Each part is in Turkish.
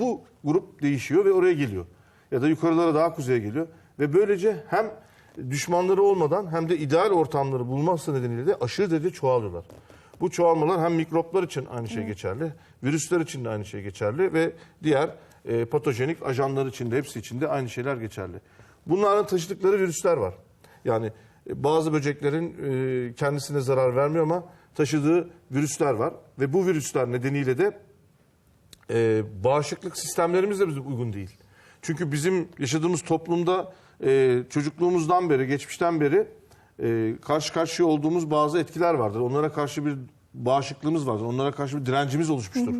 bu grup değişiyor ve oraya geliyor. Ya da yukarılara daha kuzeye geliyor. Ve böylece hem düşmanları olmadan hem de ideal ortamları bulması nedeniyle de aşırı derece çoğalıyorlar. Bu çoğalmalar hem mikroplar için aynı şey geçerli, virüsler için de aynı şey geçerli ve diğer e, patojenik ajanlar için de hepsi için de aynı şeyler geçerli. Bunların taşıdıkları virüsler var. Yani e, bazı böceklerin e, kendisine zarar vermiyor ama taşıdığı virüsler var ve bu virüsler nedeniyle de e, bağışıklık sistemlerimiz de bize uygun değil. Çünkü bizim yaşadığımız toplumda e, çocukluğumuzdan beri, geçmişten beri e, karşı karşıya olduğumuz bazı etkiler vardır. Onlara karşı bir bağışıklığımız vardır. Onlara karşı bir direncimiz oluşmuştur.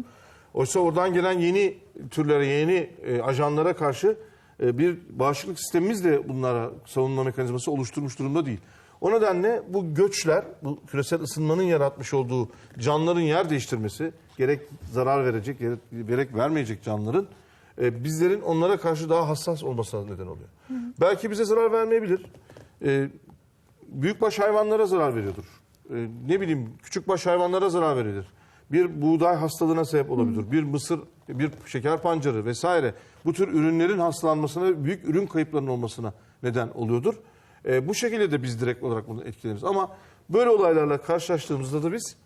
Oysa oradan gelen yeni türlere, yeni e, ajanlara karşı e, bir bağışıklık sistemimiz de bunlara savunma mekanizması oluşturmuş durumda değil. O nedenle bu göçler, bu küresel ısınmanın yaratmış olduğu canlıların yer değiştirmesi, gerek zarar verecek, gerek, vermeyecek canlıların e, bizlerin onlara karşı daha hassas olmasına neden oluyor. Belki bize zarar vermeyebilir. E, büyükbaş hayvanlara zarar veriyordur. E, ne bileyim küçükbaş hayvanlara zarar verebilir. Bir buğday hastalığına sebep olabilir. Bir mısır, bir şeker pancarı vesaire. Bu tür ürünlerin hastalanmasına ve büyük ürün kayıplarının olmasına neden oluyordur. E, bu şekilde de biz direkt olarak bunu etkileniriz. Ama böyle olaylarla karşılaştığımızda da biz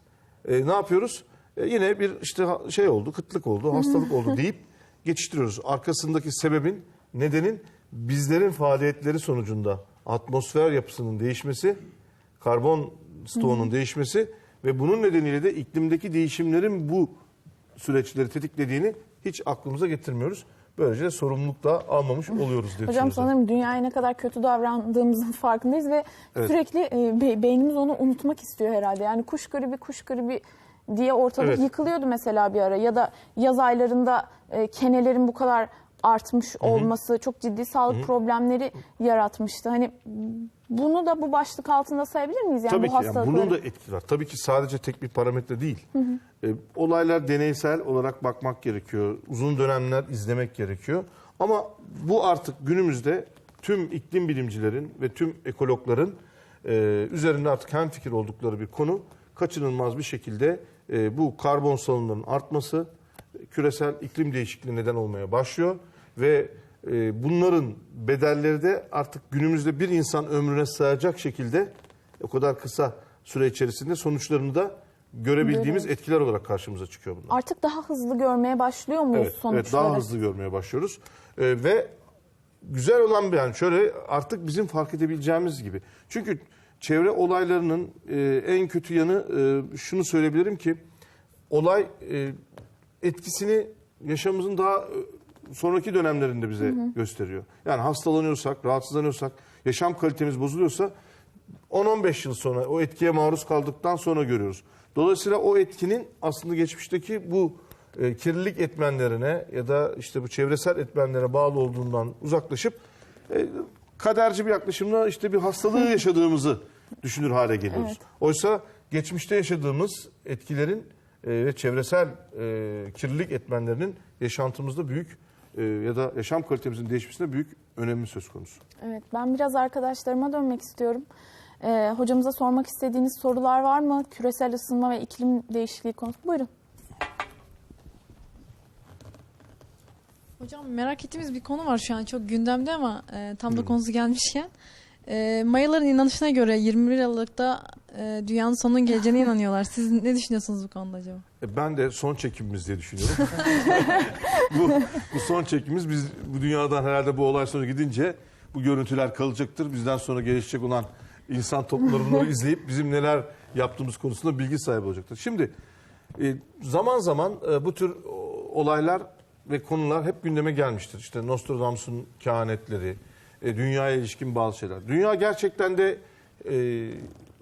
e, ne yapıyoruz? E, yine bir işte şey oldu, kıtlık oldu, hastalık oldu deyip geçiştiriyoruz. Arkasındaki sebebin, nedenin bizlerin faaliyetleri sonucunda atmosfer yapısının değişmesi, karbon stoğunun değişmesi ve bunun nedeniyle de iklimdeki değişimlerin bu süreçleri tetiklediğini hiç aklımıza getirmiyoruz. Böylece sorumluluk da almamış oluyoruz diye Hocam sanırım dünyaya ne kadar kötü davrandığımızın farkındayız ve Evet. sürekli e, be- beynimiz onu unutmak istiyor herhalde. Yani kuş gribi, kuş gribi diye ortalık Evet. yıkılıyordu mesela bir ara ya da yaz aylarında e, kenelerin bu kadar artmış olması çok ciddi sağlık problemleri yaratmıştı. Hani bunu da bu başlık altında sayabilir miyiz? Yani Tabii bu ki yani hastalıkları. bunun da etki var. Tabii ki sadece tek bir parametre değil. E, olaylar deneysel olarak bakmak gerekiyor. Uzun dönemler izlemek gerekiyor. Ama bu artık günümüzde tüm iklim bilimcilerin ve tüm ekologların e, üzerinde artık hemfikir oldukları bir konu. Kaçınılmaz bir şekilde e, bu karbon salınımlarının artması küresel iklim değişikliği neden olmaya başlıyor ve e, bunların bedelleri de artık günümüzde bir insan ömrüne sığacak şekilde o kadar kısa süre içerisinde sonuçlarını da görebildiğimiz etkiler olarak karşımıza çıkıyor bunlar. Artık daha hızlı görmeye başlıyor muyuz Evet, sonuçları? evet daha hızlı görmeye başlıyoruz. Ee, ve güzel olan bir yani şöyle artık bizim fark edebileceğimiz gibi. Çünkü çevre olaylarının e, en kötü yanı e, şunu söyleyebilirim ki olay e, etkisini yaşamımızın daha e, sonraki dönemlerinde bize gösteriyor. Yani hastalanıyorsak, rahatsızlanıyorsak, yaşam kalitemiz bozuluyorsa 10-15 yıl sonra o etkiye maruz kaldıktan sonra görüyoruz. Dolayısıyla o etkinin aslında geçmişteki bu e, kirlilik etmenlerine ya da işte bu çevresel etmenlere bağlı olduğundan uzaklaşıp e, kaderci bir yaklaşımla işte bir hastalığı yaşadığımızı düşünür hale geliyoruz. Oysa geçmişte yaşadığımız etkilerin e, ve çevresel e, kirlilik etmenlerinin yaşantımızda büyük e, ya da yaşam kalitemizin değişmesinde büyük önemi söz konusu. Evet, ben biraz arkadaşlarıma dönmek istiyorum. Ee, hocamıza sormak istediğiniz sorular var mı? Küresel ısınma ve iklim değişikliği konusu. Buyurun. Hocam merak ettiğimiz bir konu var şu an çok gündemde ama e, tam da konusu gelmişken. E, Mayaların inanışına göre 21 Aralık'ta e, dünyanın sonunun geleceğine inanıyorlar. Siz ne düşünüyorsunuz bu konuda acaba? E, Ben de son çekimimiz diye düşünüyorum. bu, bu son çekimimiz biz bu dünyadan herhalde bu olay sonra gidince bu görüntüler kalacaktır. Bizden sonra gelişecek olan insan toplumları bunları izleyip bizim neler yaptığımız konusunda bilgi sahibi olacaktır. Şimdi e, zaman zaman e, bu tür olaylar ve konular hep gündeme gelmiştir. İşte Nostradamus'un kehanetleri, e, dünyaya ilişkin bazı şeyler. Dünya gerçekten de e,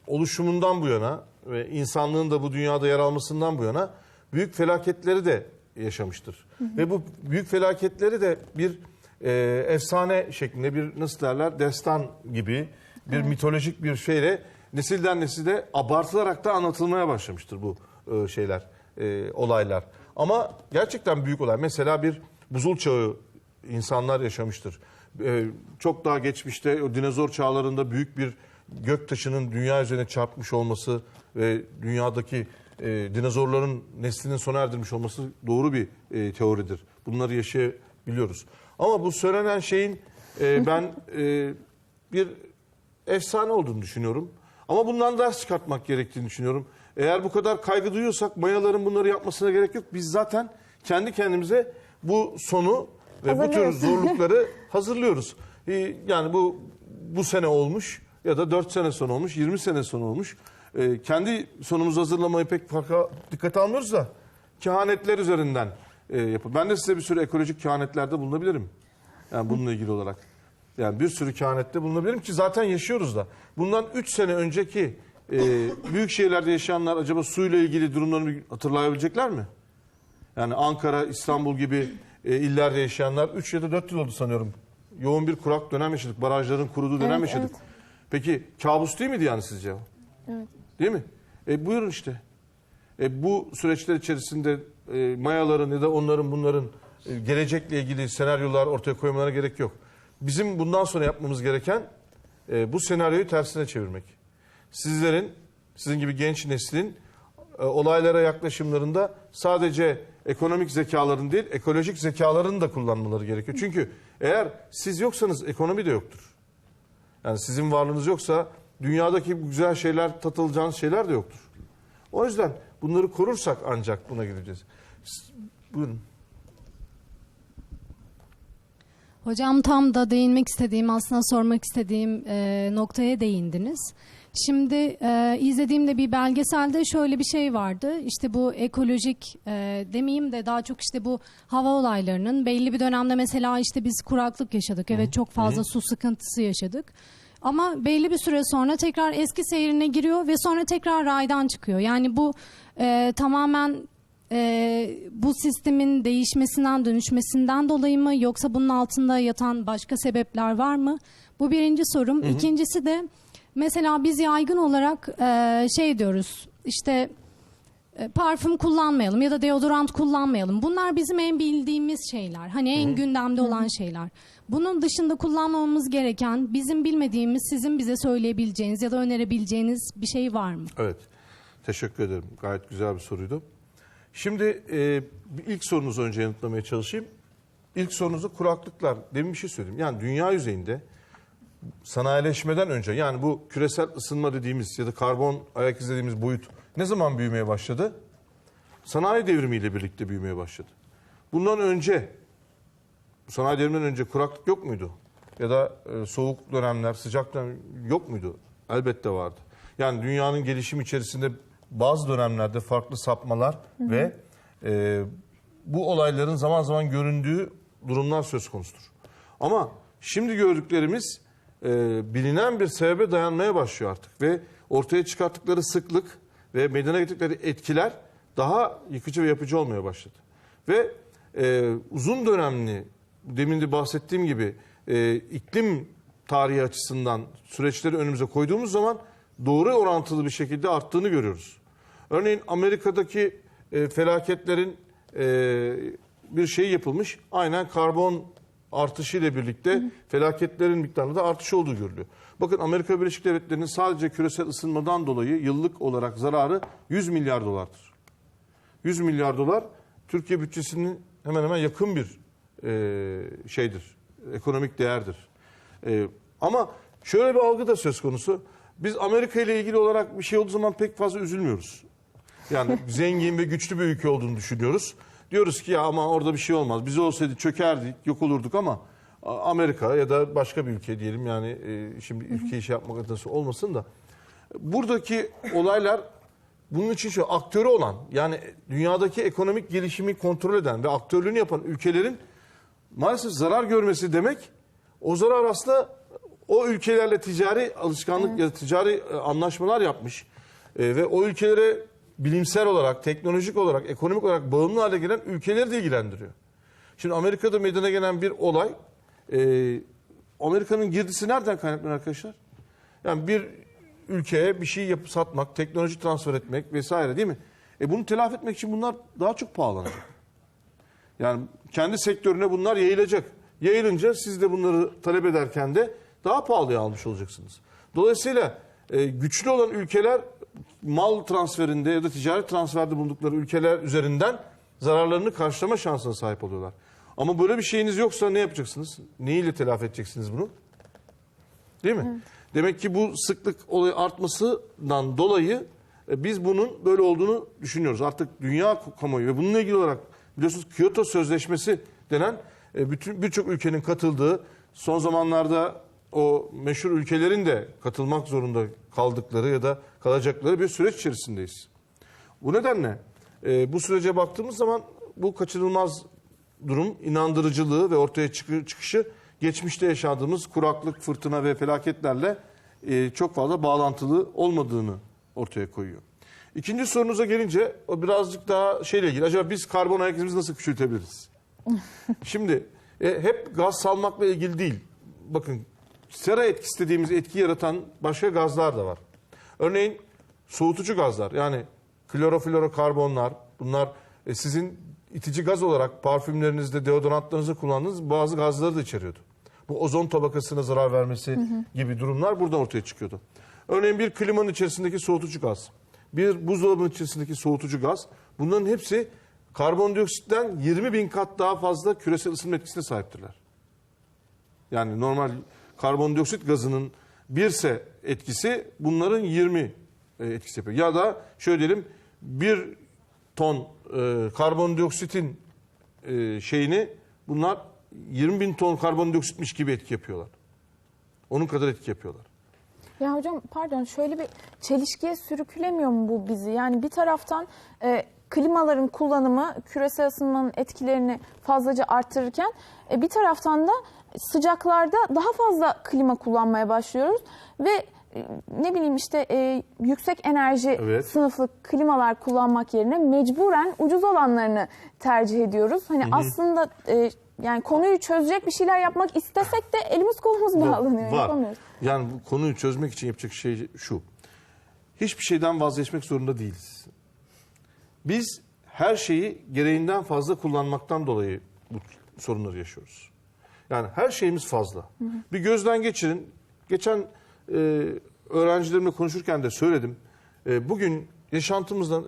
oluşumundan bu yana ve insanlığın da bu dünyada yer almasından bu yana büyük felaketleri de yaşamıştır. Ve bu büyük felaketleri de bir e, efsane şeklinde bir nasıl derler destan gibi bir mitolojik bir şeyle nesilden nesile abartılarak da anlatılmaya başlamıştır bu e, şeyler, e, olaylar. Ama gerçekten büyük olay. Mesela bir buzul çağı insanlar yaşamıştır. E, çok daha geçmişte o dinozor çağlarında büyük bir göktaşının dünya üzerine çarpmış olması ve dünyadaki e, dinozorların neslinin sona erdirmiş olması doğru bir e, teoridir. Bunları yaşayabiliyoruz. Ama bu söylenen şeyin e, ben e, bir efsane olduğunu düşünüyorum. Ama bundan ders çıkartmak gerektiğini düşünüyorum. Eğer bu kadar kaygı duyuyorsak mayaların bunları yapmasına gerek yok. Biz zaten kendi kendimize bu sonu ve bu tür zorlukları hazırlıyoruz. Ee, Yani bu bu sene olmuş ya da 4 sene sonra olmuş, 20 sene sonra olmuş. Ee, kendi sonumuzu hazırlamayı pek farka dikkate almıyoruz da kehanetler üzerinden e, yapı. Ben de size bir sürü ekolojik kehanetlerde bulunabilirim. Yani bununla ilgili olarak. Yani bir sürü kehanette bulunabilirim ki zaten yaşıyoruz da. Bundan 3 sene önceki e, büyük şehirlerde yaşayanlar acaba suyla ilgili durumlarını hatırlayabilecekler mi? Yani Ankara, İstanbul gibi e, illerde yaşayanlar 3 ya da 4 yıl oldu sanıyorum. Yoğun bir kurak dönem yaşadık. Barajların kuruduğu dönem Evet, yaşadık. evet. Peki kabus değil miydi yani sizce? Evet. Değil mi? E buyurun işte. E, bu süreçler içerisinde e, mayaların ya da onların bunların e, gelecekle ilgili senaryolar ortaya koymalarına gerek yok. Bizim bundan sonra yapmamız gereken e, bu senaryoyu tersine çevirmek. Sizlerin, sizin gibi genç neslin e, olaylara yaklaşımlarında sadece ekonomik zekaların değil, ekolojik zekaların da kullanmaları gerekiyor. Çünkü eğer siz yoksanız ekonomi de yoktur. Yani sizin varlığınız yoksa dünyadaki güzel şeyler, tatılacağınız şeyler de yoktur. O yüzden bunları korursak ancak buna gideceğiz. Buyurun. Hocam tam da değinmek istediğim aslında sormak istediğim e, noktaya değindiniz. Şimdi e, izlediğimde bir belgeselde şöyle bir şey vardı. İşte bu ekolojik e, demeyeyim de daha çok işte bu hava olaylarının belli bir dönemde mesela işte biz kuraklık yaşadık. Evet çok fazla su sıkıntısı yaşadık. Ama belli bir süre sonra tekrar eski seyrine giriyor ve sonra tekrar raydan çıkıyor. Yani bu e, tamamen ee, bu sistemin değişmesinden, dönüşmesinden dolayı mı yoksa bunun altında yatan başka sebepler var mı? Bu birinci sorum. İkincisi de mesela biz yaygın olarak e, şey diyoruz işte e, parfüm kullanmayalım ya da deodorant kullanmayalım. Bunlar bizim en bildiğimiz şeyler. Hani en gündemde olan şeyler. Bunun dışında kullanmamamız gereken bizim bilmediğimiz sizin bize söyleyebileceğiniz ya da önerebileceğiniz bir şey var mı? Evet. Teşekkür ederim. Gayet güzel bir soruydu. Şimdi e, ilk sorunuzu önce yanıtlamaya çalışayım. İlk sorunuzda kuraklıklar. Demin bir şey söyledim. Yani dünya yüzeyinde sanayileşmeden önce yani bu küresel ısınma dediğimiz ya da karbon ayak izi dediğimiz boyut ne zaman büyümeye başladı? Sanayi devrimiyle birlikte büyümeye başladı. Bundan önce sanayi devriminden önce kuraklık yok muydu? Ya da e, soğuk dönemler, sıcak dönem yok muydu? Elbette vardı. Yani dünyanın gelişimi içerisinde bazı dönemlerde farklı sapmalar ve e, bu olayların zaman zaman göründüğü durumlar söz konusudur. Ama şimdi gördüklerimiz e, bilinen bir sebebe dayanmaya başlıyor artık ve ortaya çıkarttıkları sıklık ve meydana getirdikleri etkiler daha yıkıcı ve yapıcı olmaya başladı. Ve e, uzun dönemli, demin de bahsettiğim gibi e, iklim tarihi açısından süreçleri önümüze koyduğumuz zaman doğru orantılı bir şekilde arttığını görüyoruz. Örneğin Amerika'daki e, felaketlerin e, bir şey yapılmış. Aynen karbon artışı ile birlikte felaketlerin miktarında da artış olduğu görülüyor. Bakın Amerika Birleşik Devletleri'nin sadece küresel ısınmadan dolayı yıllık olarak zararı 100 milyar dolardır. 100 milyar dolar Türkiye bütçesinin hemen hemen yakın bir e, şeydir. Ekonomik değerdir. E, ama şöyle bir algı da söz konusu. Biz Amerika ile ilgili olarak bir şey olduğu zaman pek fazla üzülmüyoruz. Yani zengin ve güçlü bir ülke olduğunu düşünüyoruz. Diyoruz ki ya ama orada bir şey olmaz. Biz olsaydı çökerdik, yok olurduk ama Amerika ya da başka bir ülke diyelim yani e, şimdi ülkeyi şey yapmak adına olmasın da buradaki olaylar bunun için şu aktörü olan yani dünyadaki ekonomik gelişimi kontrol eden ve aktörlüğünü yapan ülkelerin maalesef zarar görmesi demek o zarar aslında o ülkelerle ticari alışkanlık ya da ticari e, anlaşmalar yapmış e, ve o ülkelere bilimsel olarak, teknolojik olarak, ekonomik olarak bağımlı hale gelen ülkeleri de ilgilendiriyor. Şimdi Amerika'da meydana gelen bir olay e, Amerika'nın girdisi nereden kaynaklanıyor arkadaşlar? Yani bir ülkeye bir şey yapıp satmak, teknoloji transfer etmek vesaire değil mi? E bunu telafi etmek için bunlar daha çok pahalanacak. Yani kendi sektörüne bunlar yayılacak. Yayılınca siz de bunları talep ederken de daha pahalıya almış olacaksınız. Dolayısıyla e, güçlü olan ülkeler mal transferinde ya da ticaret transferde bulundukları ülkeler üzerinden zararlarını karşılama şansına sahip oluyorlar. Ama böyle bir şeyiniz yoksa ne yapacaksınız? Neyle telafi edeceksiniz bunu? Değil mi? Demek ki bu sıklık olayı artmasından dolayı e, biz bunun böyle olduğunu düşünüyoruz. Artık dünya kamuoyu ve bununla ilgili olarak biliyorsunuz Kyoto Sözleşmesi denen e, bütün birçok ülkenin katıldığı son zamanlarda o meşhur ülkelerin de katılmak zorunda kaldıkları ya da kalacakları bir süreç içerisindeyiz. Bu nedenle e, bu sürece baktığımız zaman bu kaçınılmaz durum inandırıcılığı ve ortaya çıkı- çıkışı geçmişte yaşadığımız kuraklık, fırtına ve felaketlerle e, çok fazla bağlantılı olmadığını ortaya koyuyor. İkinci sorunuza gelince o birazcık daha şeyle ilgili. Acaba biz karbon ayak izimizi nasıl küçültebiliriz? Şimdi e, hep gaz salmakla ilgili değil. Bakın sera etkisi dediğimiz etki yaratan başka gazlar da var. Örneğin soğutucu gazlar yani kloroflorokarbonlar bunlar e, sizin itici gaz olarak parfümlerinizde deodorantlarınızda kullandığınız bazı gazları da içeriyordu. Bu ozon tabakasına zarar vermesi gibi durumlar buradan ortaya çıkıyordu. Örneğin bir klimanın içerisindeki soğutucu gaz, bir buzdolabının içerisindeki soğutucu gaz bunların hepsi karbondioksitten 20 bin kat daha fazla küresel ısınma etkisine sahiptirler. Yani normal karbondioksit gazının birse etkisi bunların 20 e, etkisi yapıyor. Ya da şöyle diyelim bir ton e, karbondioksitin e, şeyini bunlar 20 bin ton karbondioksitmiş gibi etki yapıyorlar. Onun kadar etki yapıyorlar. Ya hocam pardon şöyle bir çelişkiye sürüklemiyor mu bu bizi? Yani bir taraftan e, klimaların kullanımı küresel ısınmanın etkilerini fazlaca artırırken e, bir taraftan da sıcaklarda daha fazla klima kullanmaya başlıyoruz ve ne bileyim işte e, yüksek enerji Evet. sınıflı klimalar kullanmak yerine mecburen ucuz olanlarını tercih ediyoruz. Hani aslında e, yani konuyu çözecek bir şeyler yapmak istesek de elimiz kolumuz bağlanıyor. Var. Yapamıyoruz. Yani bu konuyu çözmek için yapacak şey şu. Hiçbir şeyden vazgeçmek zorunda değiliz. Biz her şeyi gereğinden fazla kullanmaktan dolayı bu sorunları yaşıyoruz. Yani her şeyimiz fazla. Bir gözden geçirin. Geçen e, öğrencilerimle konuşurken de söyledim. E, bugün yaşantımızda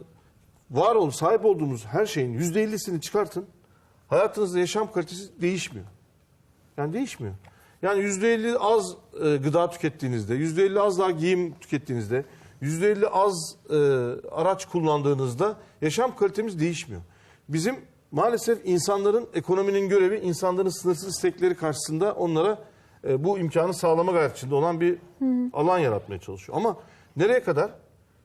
var olup sahip olduğumuz her şeyin yüzde ellisini çıkartın. Hayatınızda yaşam kalitesi değişmiyor. Yani değişmiyor. Yani yüzde elli az e, gıda tükettiğinizde, yüzde elli az daha giyim tükettiğinizde, yüzde elli az e, araç kullandığınızda yaşam kalitemiz değişmiyor. Bizim maalesef insanların, ekonominin görevi insanların sınırsız istekleri karşısında onlara e, bu imkanı sağlama gayret içinde olan bir alan yaratmaya çalışıyor. Ama nereye kadar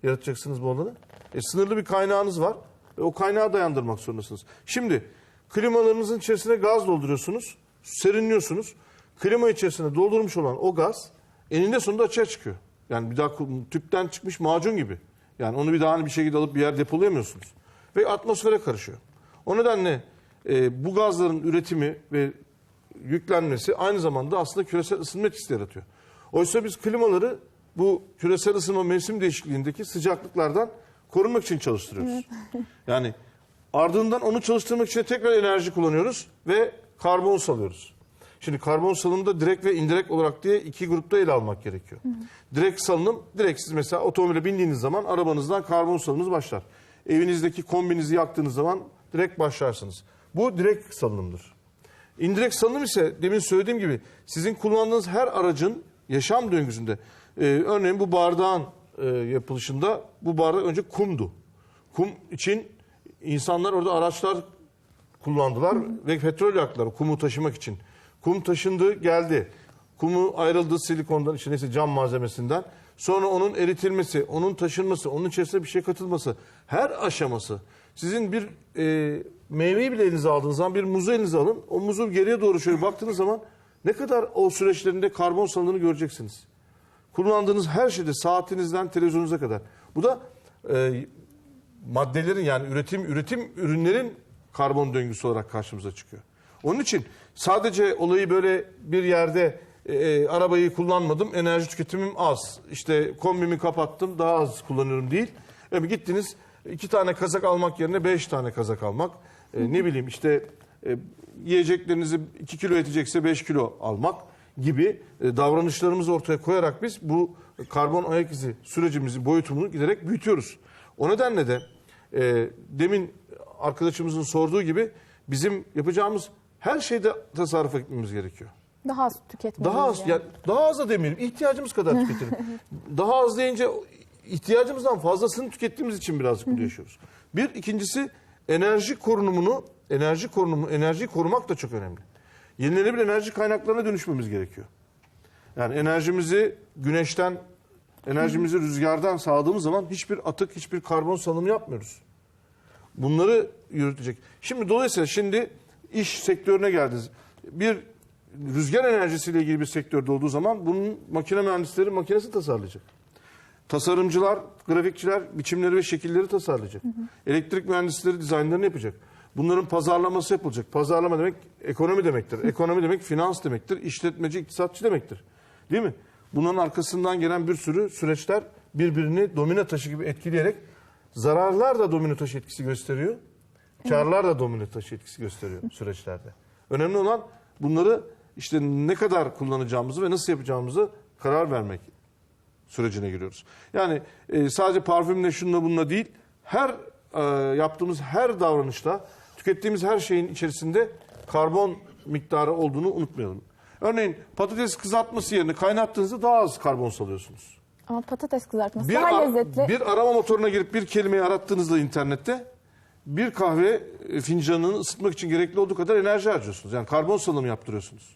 yaratacaksınız bu alanı? E, sınırlı bir kaynağınız var ve o kaynağı dayandırmak zorundasınız. Şimdi klimalarınızın içerisine gaz dolduruyorsunuz, serinliyorsunuz. Klima içerisine doldurmuş olan o gaz eninde sonunda açığa çıkıyor. Yani bir daha tüpten çıkmış macun gibi. Yani onu bir daha hani bir şekilde alıp bir yer depolayamıyorsunuz. Ve atmosfere karışıyor. O nedenle e, bu gazların üretimi ve yüklenmesi aynı zamanda aslında küresel ısınma etkisi yaratıyor. Oysa biz klimaları bu küresel ısınma mevsim değişikliğindeki sıcaklıklardan korunmak için çalıştırıyoruz. Yani ardından onu çalıştırmak için tekrar enerji kullanıyoruz ve karbon salıyoruz. Şimdi karbon salınımda direkt ve indirekt olarak diye iki grupta ele almak gerekiyor. Direkt salınım, direkt siz mesela otomobile bindiğiniz zaman arabanızdan karbon salınımınız başlar. Evinizdeki kombinizi yaktığınız zaman direkt başlarsınız. Bu direkt salınımdır. İndirekt salınım ise demin söylediğim gibi sizin kullandığınız her aracın yaşam döngüsünde e, örneğin bu bardağın e, yapılışında bu bardak önce kumdu. Kum için insanlar orada araçlar kullandılar ve petrol yaktılar kumu taşımak için. Kum taşındı geldi. Kumu ayrıldı silikondan işte neyse cam malzemesinden. Sonra onun eritilmesi, onun taşınması, onun içerisine bir şey katılması. Her aşaması. Sizin bir e, meyveyi bile elinize aldığınız zaman bir muzu elinize alın. O muzu geriye doğru şöyle baktığınız zaman ne kadar o süreçlerinde karbon salındığını göreceksiniz. Kullandığınız her şeyde saatinizden televizyonunuza kadar. Bu da e, maddelerin yani üretim üretim ürünlerin karbon döngüsü olarak karşımıza çıkıyor. Onun için sadece olayı böyle bir yerde e, e, arabayı kullanmadım, enerji tüketimim az. İşte kombimi kapattım, daha az kullanıyorum değil. E, gittiniz iki tane kazak almak yerine beş tane kazak almak. E, ne bileyim işte e, yiyeceklerinizi 2 kilo yetecekse 5 kilo almak gibi e, davranışlarımızı ortaya koyarak biz bu karbon ayak izi sürecimizi boyutumunu giderek büyütüyoruz. O nedenle de e, demin arkadaşımızın sorduğu gibi bizim yapacağımız her şeyde tasarruf etmemiz gerekiyor. Daha az tüketmeliyiz. Daha az yani. ya daha az da demeyelim. ihtiyacımız kadar tüketelim. daha az deyince ihtiyacımızdan fazlasını tükettiğimiz için birazcık bunu yaşıyoruz. Bir ikincisi enerji korunumunu, enerji korunumu, enerjiyi korumak da çok önemli. Yenilenebilir enerji kaynaklarına dönüşmemiz gerekiyor. Yani enerjimizi güneşten, enerjimizi rüzgardan sağladığımız zaman hiçbir atık, hiçbir karbon salımı yapmıyoruz. Bunları yürütecek. Şimdi dolayısıyla şimdi iş sektörüne geldiniz. Bir rüzgar enerjisiyle ilgili bir sektörde olduğu zaman bunun makine mühendisleri makinesi tasarlayacak. Tasarımcılar, grafikçiler biçimleri ve şekilleri tasarlayacak. Elektrik mühendisleri dizaynlarını yapacak. Bunların pazarlaması yapılacak. Pazarlama demek ekonomi demektir. Ekonomi demek finans demektir. İşletmeci, iktisatçı demektir. Değil mi? Bunların arkasından gelen bir sürü süreçler birbirini domino taşı gibi etkileyerek zararlar da domino taşı etkisi gösteriyor. Karlar da domino taşı etkisi gösteriyor süreçlerde. Önemli olan bunları işte ne kadar kullanacağımızı ve nasıl yapacağımızı karar vermek sürecine giriyoruz. Yani e, sadece parfümle şununla bununla değil, her e, yaptığımız her davranışta, tükettiğimiz her şeyin içerisinde karbon miktarı olduğunu unutmayalım. Örneğin patates kızartması yerine kaynattığınızda daha az karbon salıyorsunuz. Ama patates kızartması Bir, daha ar- lezzetli. bir arama motoruna girip bir kelimeyi arattığınızda internette bir kahve e, fincanını ısıtmak için gerekli olduğu kadar enerji harcıyorsunuz. Yani karbon salımı yaptırıyorsunuz.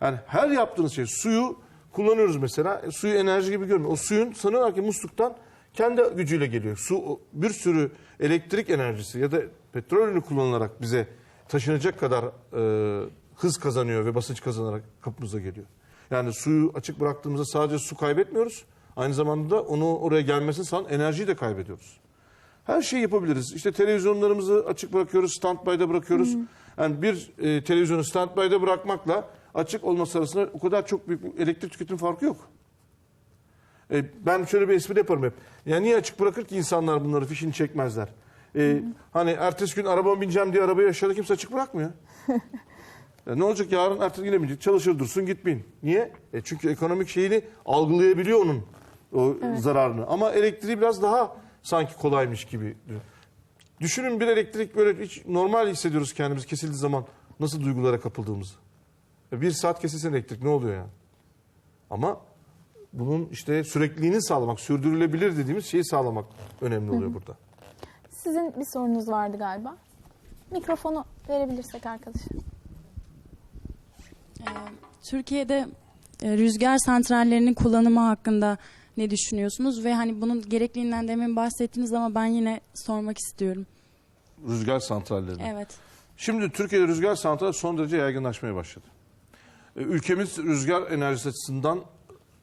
Yani her yaptığınız şey suyu kullanıyoruz mesela. E, suyu enerji gibi görmüyor. O suyun sanıyorlar ki musluktan kendi gücüyle geliyor. Su bir sürü elektrik enerjisi ya da petrol ürünü kullanılarak bize taşınacak kadar e, hız kazanıyor ve basınç kazanarak kapımıza geliyor. Yani suyu açık bıraktığımızda sadece su kaybetmiyoruz. Aynı zamanda da onu oraya gelmesini sağlayan enerjiyi de kaybediyoruz. Her şeyi yapabiliriz. İşte televizyonlarımızı açık bırakıyoruz, standby'da bırakıyoruz. Yani bir e, televizyonu standby'da bırakmakla açık olması arasında o kadar çok büyük bir elektrik tüketim farkı yok. E, ben şöyle bir espri yaparım hep. Ya niye açık bırakır ki insanlar bunları fişini çekmezler? E, hani ertesi gün arabama bineceğim diye arabayı aşağıda kimse açık bırakmıyor. Ya ne olacak yarın ertesi güne binecek? Çalışır dursun gitmeyin. Niye? E çünkü ekonomik şeyini algılayabiliyor onun o zararını. Ama elektriği biraz daha sanki kolaymış gibi. Düşünün bir elektrik böyle hiç normal hissediyoruz kendimizi kesildiği zaman nasıl duygulara kapıldığımızı. Bir saat kesilse elektrik ne oluyor yani? Ama bunun işte sürekliliğini sağlamak, sürdürülebilir dediğimiz şeyi sağlamak önemli oluyor burada. Sizin bir sorunuz vardı galiba. Mikrofonu verebilirsek arkadaşa. Türkiye'de e, rüzgar santrallerinin kullanımı hakkında ne düşünüyorsunuz ve hani bunun gerekliliğinden demin bahsettiniz ama ben yine sormak istiyorum. Rüzgar santralleri. Evet. Şimdi Türkiye'de rüzgar santrali son derece yaygınlaşmaya başladı. E, Ülkemiz rüzgar enerjisi açısından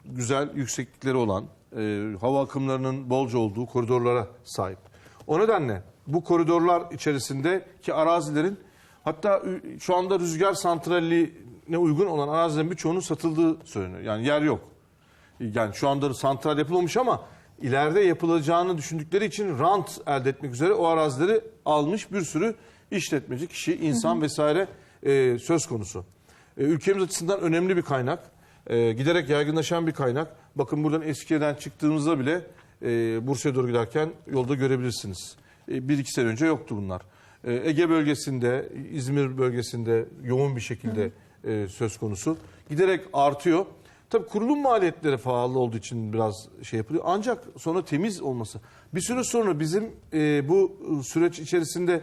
güzel yükseklikleri olan, e, hava akımlarının bolca olduğu koridorlara sahip. O nedenle bu koridorlar içerisindeki arazilerin hatta şu anda rüzgar santraline uygun olan arazilerin birçoğunun satıldığı söyleniyor. Yani yer yok. Yani şu anda santral yapılmamış ama ileride yapılacağını düşündükleri için rant elde etmek üzere o arazileri almış bir sürü işletmeci, kişi, insan vesaire e, söz konusu. E, ülkemiz açısından önemli bir kaynak. E, giderek yaygınlaşan bir kaynak. Bakın buradan Eskişehir'den çıktığımızda bile e, Bursa'ya doğru giderken yolda görebilirsiniz. Bir iki sene önce yoktu bunlar. Ege bölgesinde, İzmir bölgesinde yoğun bir şekilde e, söz konusu. Giderek artıyor. Tabii kurulum maliyetleri pahalı olduğu için biraz şey yapılıyor. Ancak sonra temiz olması. Bir süre sonra bizim e, bu süreç içerisinde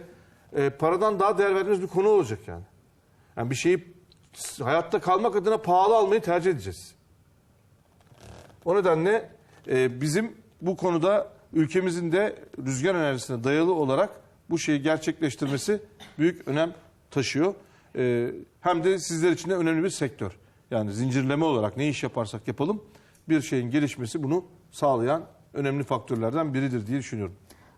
e, paradan daha değer verdiğimiz bir konu olacak yani. Yani bir şeyi hayatta kalmak adına pahalı almayı tercih edeceğiz. O nedenle e, bizim bu konuda ülkemizin de rüzgar enerjisine dayalı olarak bu şeyi gerçekleştirmesi büyük önem taşıyor. E, hem de sizler için de önemli bir sektör. Yani zincirleme olarak ne iş yaparsak yapalım bir şeyin gelişmesi bunu sağlayan önemli faktörlerden biridir diye düşünüyorum.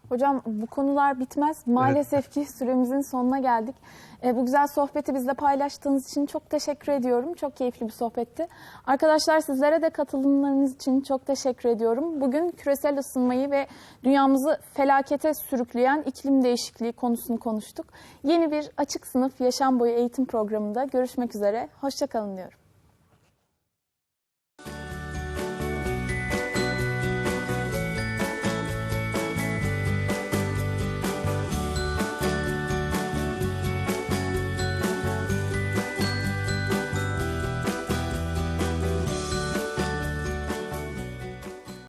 Hocam bu konular bitmez. Maalesef ki süremizin sonuna geldik. E, bu güzel sohbeti bizle paylaştığınız için çok teşekkür ediyorum. Çok keyifli bir sohbetti. Arkadaşlar sizlere de katılımlarınız için çok teşekkür ediyorum. Bugün küresel ısınmayı ve dünyamızı felakete sürükleyen iklim değişikliği konusunu konuştuk. Yeni bir açık sınıf yaşam boyu eğitim programında görüşmek üzere. Hoşçakalın diyorum.